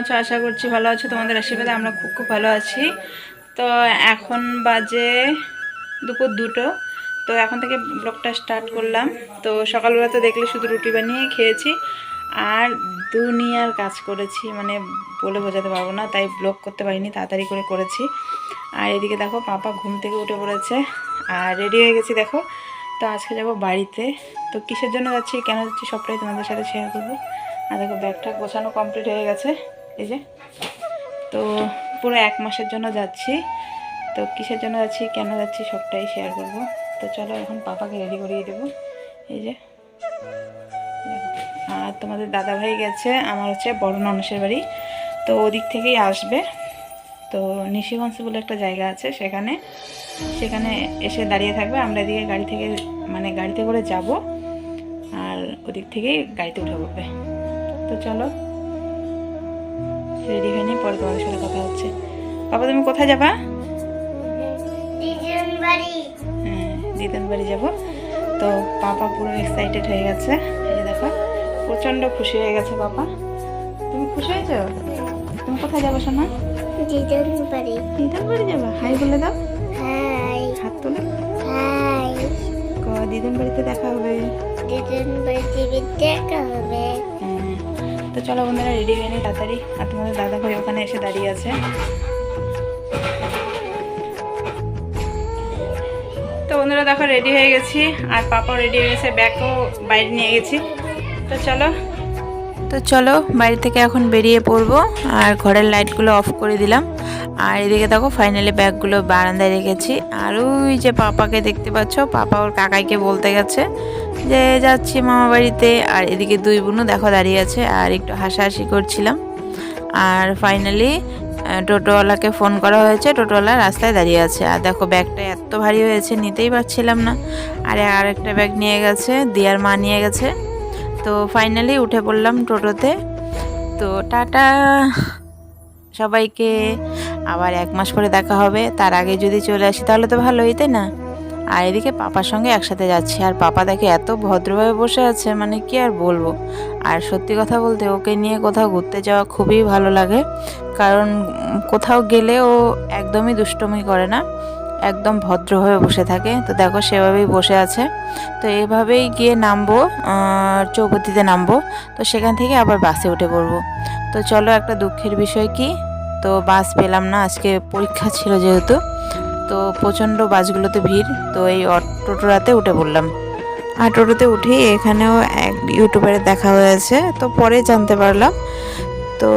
আছো? আশা করছি ভালো আছো। তোমাদের আশীর্বাদে আমরা খুব খুব ভালো আছি। তো এখন বাজে দুপুর দুটো। তো এখন থেকে ব্লগটা স্টার্ট করলাম। তো সকালবেলা তো দেখলে শুধু রুটি বানিয়ে খেয়েছি। আর দুনিয়ার কাজ করেছি। মানে বলে বোঝাতে পারব না, তাই ব্লগ করতে পারিনি, তাড়াতাড়ি করে করেছি। আর এদিকে দেখো, পাপা ঘুম থেকে উঠে পড়েছে। আর রেডি হয়ে গেছি, দেখো। তো আজকে যাব বাড়িতে। তো কিসের জন্য যাচ্ছি, কেন যাচ্ছি সবটাই তোমাদের সাথে শেয়ার করব। আর দেখো ব্যাগটা গোছানো কমপ্লিট হয়ে গেছে। এই যে। তো পুরো এক মাসের জন্য যাচ্ছি। তো কিসের জন্য যাচ্ছি, কেন যাচ্ছি সবটাই শেয়ার করব। তো চলো এখন পাপাকে রেডি করিয়ে দেবো। এই যে। আর তোমাদের দাদা ভাই গেছে, আমার হচ্ছে বড় ননসের বাড়ি। তো ওদিক থেকেই আসবে। তো নিশিগঞ্জ বলে একটা জায়গা আছে, সেখানে। সেখানে এসে দাঁড়িয়ে থাকবে। আমরা এদিকে গাড়ি থেকে মানে গাড়িতে করে যাব। আর ওদিক থেকেই গাড়িতে উঠে পড়বে। তো চলো। রেডি হয়ে নিই পরে তোমাদের সাথে কথা হচ্ছে। বাবা তুমি কোথায় যাবা? হ্যাঁ দিদান বাড়ি যাব। তো পাপা পুরো এক্সাইটেড হয়ে গেছে। এই দেখো প্রচণ্ড খুশি হয়ে গেছে পাপা। তুমি খুশি হয়েছো? তুমি কোথায় যাব সোনা? দিদির বাড়ি দিদান বাড়ি যাবা? হাই বলে দাও। হাই। হাত তুলে। হাই। দিদান বাড়িতে দেখা হবে? দিদির বাড়ি টিভি দেখা হবে। হ্যাঁ তো চলো বন্ধুরা রেডি হয়ে নিই তাড়াতাড়ি। আর তোমাদের দাদা ভাই ওখানে এসে দাঁড়িয়ে আছে। তো বন্ধুরা, দেখো রেডি হয়ে গেছি। আর পাপাও রেডি হয়ে গেছে, ব্যাগও বাইরে নিয়ে গেছি। তো চলো তো চলো বাড়ি থেকে এখন বেরিয়ে পড়ব। আর ঘরের লাইটগুলো অফ করে দিলাম। আর এদিকে দেখো ফাইনালি ব্যাগগুলো বারান্দায় রেখেছি। আর ওই যে পাপাকে দেখতে পাচ্ছ, পাপা ওর কাকাইকে বলতে গেছে যে, যাচ্ছি মামা বাড়িতে। আর এদিকে দুই বোনও দেখো দাঁড়িয়ে আছে, আর একটু হাসাহাসি করছিলাম। আর ফাইনালি টোটোওয়ালাকে ফোন করা হয়েছে। টোটোওয়ালা রাস্তায় দাঁড়িয়ে আছে। আর দেখো, ব্যাগটা এত ভারী হয়েছে, নিতেই পারছিলাম না। আর আরেকটা ব্যাগ নিয়ে গেছে, দিয়ার মা নিয়ে গেছে। তো ফাইনালি উঠে পড়লাম টোটোতে। তো টাটা। সবাইকে আবার এক মাস পরে দেখা হবে। তার আগে যদি চলে আসি তাহলে তো ভালোই, তাই না? আর এদিকে পাপার সঙ্গে একসাথে যাচ্ছি। আর পাপা দেখে এত ভদ্রভাবে বসে আছে মানে কি আর বলব? আর সত্যি কথা বলতে ওকে নিয়ে কোথাও ঘুরতে যাওয়া খুবই ভালো লাগে। কারণ কোথাও গেলে ও একদমই দুষ্টমি করে না। একদম ভদ্রভাবে বসে থাকে। তো দেখো সেভাবেই বসে আছে। তো এভাবেই গিয়ে নামবো চৌপতিতে নামবো। তো সেখান থেকে আবার বাসে উঠে পড়ব। তো চলো একটা দুঃখের বিষয় কি? তো বাস পেলাম না, আজকে পরীক্ষা ছিল যেহেতু। তো প্রচণ্ড বাসগুলোতে ভিড়, তো এই টোটোরাতে উঠে পড়লাম। আর টোটোতে উঠেই এখানেও এক ইউটিউবারে দেখা হয়েছে তো পরে জানতে পারলাম। তো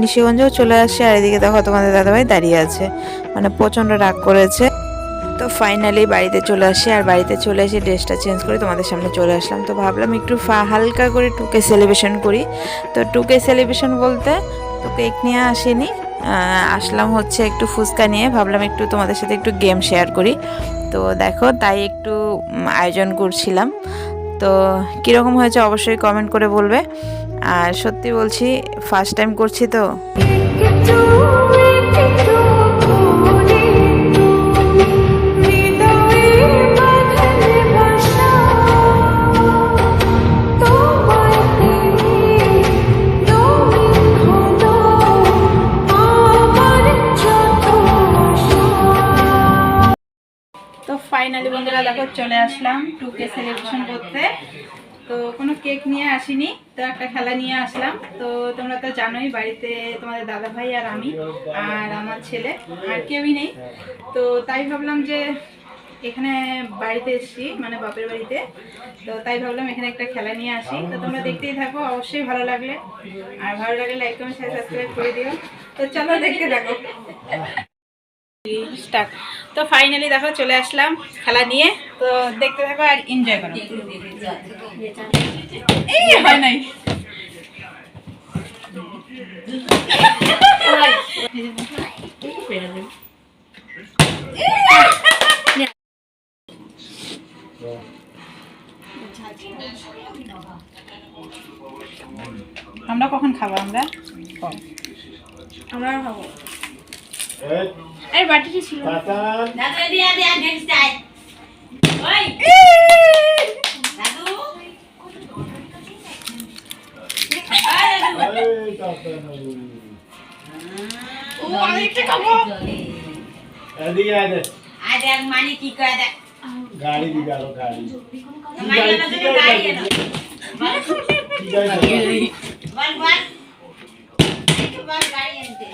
নিশিগঞ্জেও চলে আসছে, আর এদিকে দেখো তোমাদের দাদাভাই দাঁড়িয়ে আছে। মানে প্রচণ্ড রাগ করেছে। তো ফাইনালি বাড়িতে চলে আসি আর বাড়িতে চলে এসে ড্রেসটা চেঞ্জ করে তোমাদের সামনে চলে আসলাম। তো ভাবলাম একটু হালকা করে টুকে সেলিব্রেশন করি। তো টুকে সেলিব্রেশন বলতে তো কেক নিয়ে আসিনি আসলাম হচ্ছে একটু ফুচকা নিয়ে। ভাবলাম একটু তোমাদের সাথে একটু গেম শেয়ার করি। তো দেখো, তাই একটু আয়োজন করছিলাম। তো কীরকম হয়েছে অবশ্যই কমেন্ট করে বলবে। আর সত্যি বলছি ফার্স্ট টাইম করছি তো। ফাইনালি বন্ধুরা দেখো, চলে আসলাম টুকে সেলিব্রেশন করতে। তো কোনো কেক নিয়ে আসিনি, তো একটা খেলা নিয়ে আসলাম। তো তোমরা তো জানোই বাড়িতে তোমাদের দাদা ভাই আর আমি আর আমার ছেলে, আর কেউই নেই। তো তাই ভাবলাম যে এখানে বাড়িতে এসেছি মানে বাপের বাড়িতে। তো তাই ভাবলাম এখানে একটা খেলা নিয়ে আসি। তো তোমরা দেখতেই থাকো, অবশ্যই ভালো লাগলে। আর ভালো লাগলে লাইক কমেন্ট সাবস্ক্রাইব করে দিও। তো চলো দেখতে থাকো। তো ফাইনালি দেখো চলে আসলাম খেলা নিয়ে। তো দেখতে থাকো আর এনজয় করো। এই হয় নাই। আমরা কখন খাব আমরা? আমরা খাব। এই বাটিতে ছিল ও আমি একটা খাব এদিকে আয় দে। আয় দেখ মানি কি করে দেখ গাড়ি দিকে আরও গাড়ি মানি এনে দেবে গাড়ি এনে কি গাড়ি বল বল একটু বল গাড়ি আনতে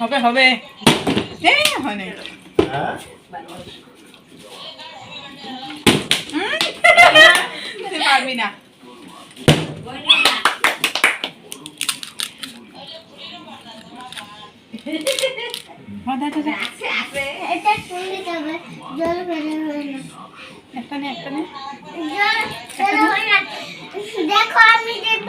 হবে হবে। এই হয়? হ্যাঁ পারবি না। হ্যাঁ, না দেখো আমি দেব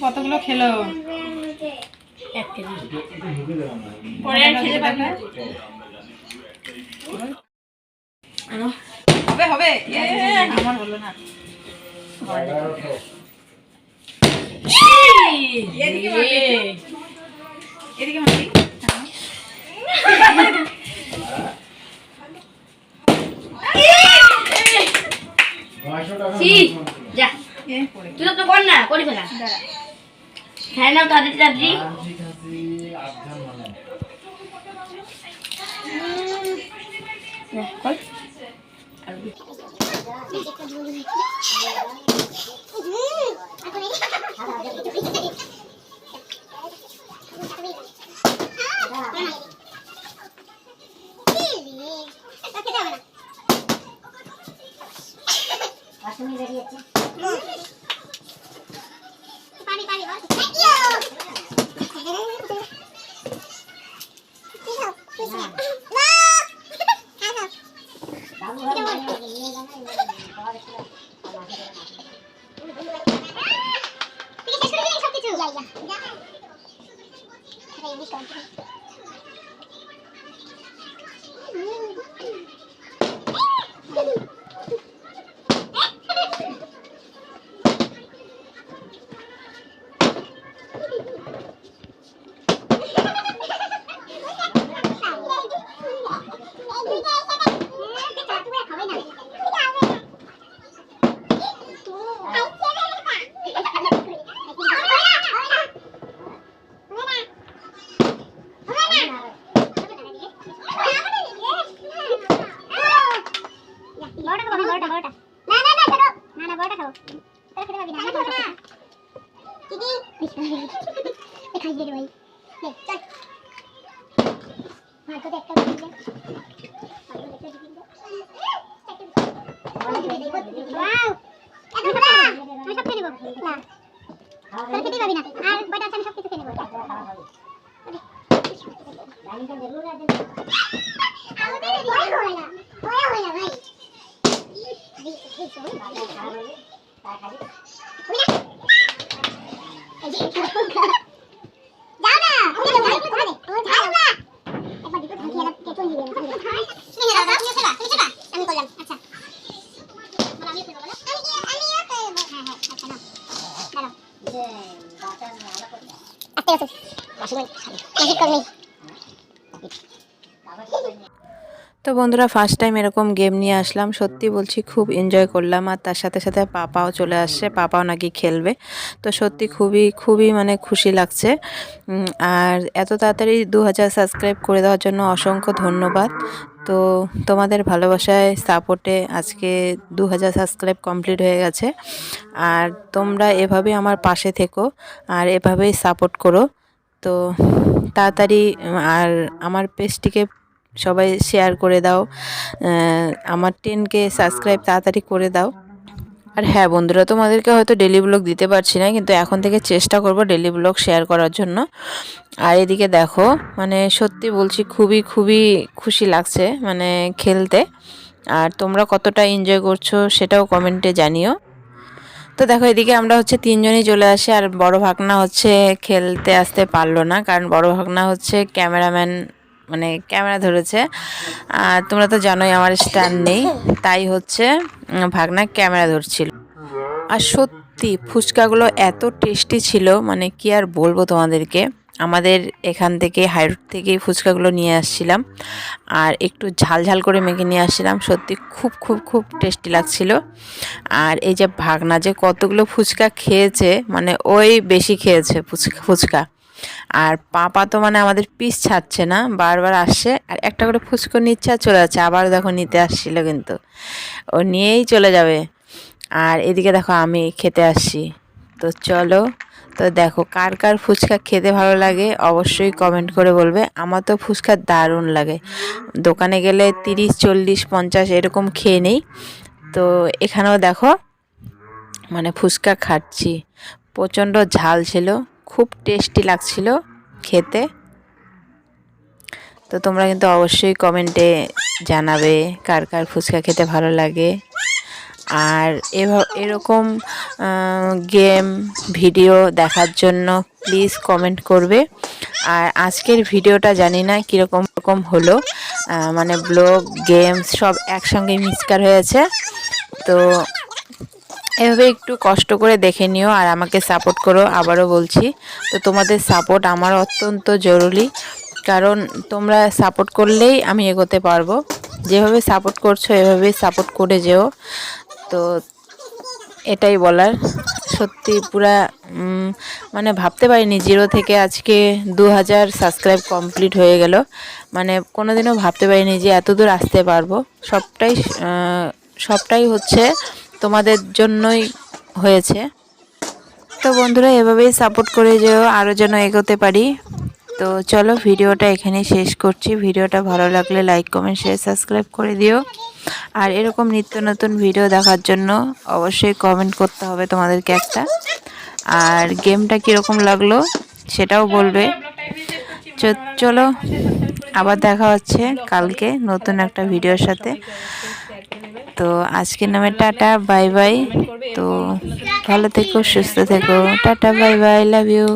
কতগুলো খেলো দেওয়া না পরে আর খেতে পারবে হবে হবে আমার হলো না এগারোশো এদিকে মাটি একটু। এদিকে মাটি নয়শো টাকা ছি। যা এ, পড়ে তুই তো কর না করি ফেলা। খাই না তাদের চাবজি আনছি খাসি আটজন মানে পানি পানি Ready, country. মার তো একটা দিয়ে দে ওয়াও এত খাবা আমি সব খেয়ে নেব না তোরা খেতে পারবি না আর বড়টা আছে আমি সব কিছু খেয়ে নেব আমাদের ভয় হয় না ভয় হয় না ভাই আমি করলাম আচ্ছা আমিও করব করনি তো বন্ধুরা ফার্স্ট টাইম এরকম গেম নিয়ে আসলাম। সত্যি বলছি, খুব এনজয় করলাম। আর তার সাথে সাথে পাপাও চলে আসছে। পাপাও নাকি খেলবে। তো সত্যি খুবই খুবই মানে খুশি লাগছে। আর এত তাড়াতাড়ি দু হাজার সাবস্ক্রাইব করে দেওয়ার জন্য অসংখ্য ধন্যবাদ। তো তোমাদের ভালোবাসায় সাপোর্টে আজকে দু হাজার সাবস্ক্রাইব কমপ্লিট হয়ে গেছে। আর তোমরা এভাবেই আমার পাশে থেকো আর এভাবেই সাপোর্ট করো। তো তাড়াতাড়ি, আর আমার পেজটিকে সবাই শেয়ার করে দাও। আমার টেনকে সাবস্ক্রাইব তাড়াতাড়ি করে দাও। আর হ্যাঁ বন্ধুরা, তোমাদেরকে হয়তো ডেলি ব্লগ দিতে পারছি না, কিন্তু এখন থেকে চেষ্টা করব ডেলি ব্লগ শেয়ার করার জন্য। আর এদিকে দেখো মানে সত্যি বলছি, খুবই খুবই খুশি লাগছে মানে খেলতে। আর তোমরা কতটা এনজয় করছ সেটাও কমেন্টে জানিও। তো দেখো, এদিকে আমরা হচ্ছে তিনজনই চলে আসি, আর বড় ভাগনা হচ্ছে খেলতে আসতে পারল না, কারণ বড় ভাগনা হচ্ছে ক্যামেরাম্যান মানে ক্যামেরা ধরেছে। আর তোমরা তো জানোই আমার স্ট্যান্ড নেই, তাই হচ্ছে ভাগনা ক্যামেরা ধরছিল। আর সত্যি, ফুচকাগুলো এত টেস্টি ছিল মানে কি আর বলব তোমাদেরকে। আমাদের এখান থেকে, হাইরোড থেকে ফুচকাগুলো নিয়ে আসছিলাম। আর একটু ঝাল ঝাল করে মেখে নিয়ে আসছিলাম, সত্যি খুব খুব খুব টেস্টি লাগছিল। আর এই যে ভাগনা যে কতগুলো ফুচকা খেয়েছে মানে ওই বেশি খেয়েছে ফুচকা ফুচকা। আর পাপা তো মানে আমাদের পিস ছাড়ছে না, বারবার আসছে আর একটা করে ফুচকো নিচ্ছে আর চলে যাচ্ছে আবার দেখো নিতে আসছিল কিন্তু। ও নিয়েই চলে যাবে। আর এদিকে দেখো আমি খেতে আসছি। তো চলো, তো দেখো কার কার ফুচকা খেতে ভালো লাগে অবশ্যই কমেন্ট করে বলবে। আমার তো ফুচকা দারুণ লাগে। দোকানে গেলে তিরিশ, চল্লিশ, পঞ্চাশ এরকম খেয়ে নেই। তো এখানেও দেখো মানে ফুচকা খাচ্ছি। প্রচণ্ড ঝাল ছিল। খুব টেস্টি লাগছিল খেতে। তো তোমরা কিন্তু অবশ্যই কমেন্টে জানাবে কার কার ফুচকা খেতে ভালো লাগে। আর এরকম গেম, ভিডিও দেখার জন্য প্লিজ কমেন্ট করবে। আর আজকের ভিডিওটা জানি না কীরকম রকম হলো। মানে ব্লগ, গেমস সব একসঙ্গে মিক্সকার হয়েছে। তো এভাবে একটু কষ্ট করে দেখে নিও আর আমাকে সাপোর্ট করো, আবারও বলছি। তো তোমাদের সাপোর্ট আমার অত্যন্ত জরুরি, কারণ তোমরা সাপোর্ট করলেই আমি এগোতে পারব। যেভাবে সাপোর্ট করছ, এভাবেই সাপোর্ট করে যেও। তো এটাই বলার। সত্যি পুরা মানে ভাবতে পারিনি, জিরো থেকে আজকে দু হাজার সাবস্ক্রাইব কমপ্লিট হয়ে গেল। মানে কোনোদিনও ভাবতে পারিনি যে এত দূর আসতে পারব। সবটাই সবটাই হচ্ছে তোমাদের জন্যই হয়েছে। তো বন্ধুরা, এভাবেই সাপোর্ট করে যেও আরও যেন এগোতে পারি। তো চলো, ভিডিওটা এখানেই শেষ করছি। ভিডিওটা ভালো লাগলে লাইক কমেন্ট শেয়ার সাবস্ক্রাইব করে দিও। আর এরকম নিত্য নতুন ভিডিও দেখার জন্য অবশ্যই কমেন্ট করতে হবে তোমাদেরকে একটা। আর গেমটা কীরকম লাগল সেটাও বলবে। চলো, আবার দেখা হচ্ছে কালকে নতুন একটা ভিডিওর সাথে। তো আজকের নামে টাটা, বাই বাই। তো ভালো থেকো, সুস্থ থেকো। Tata, bye bye, love you.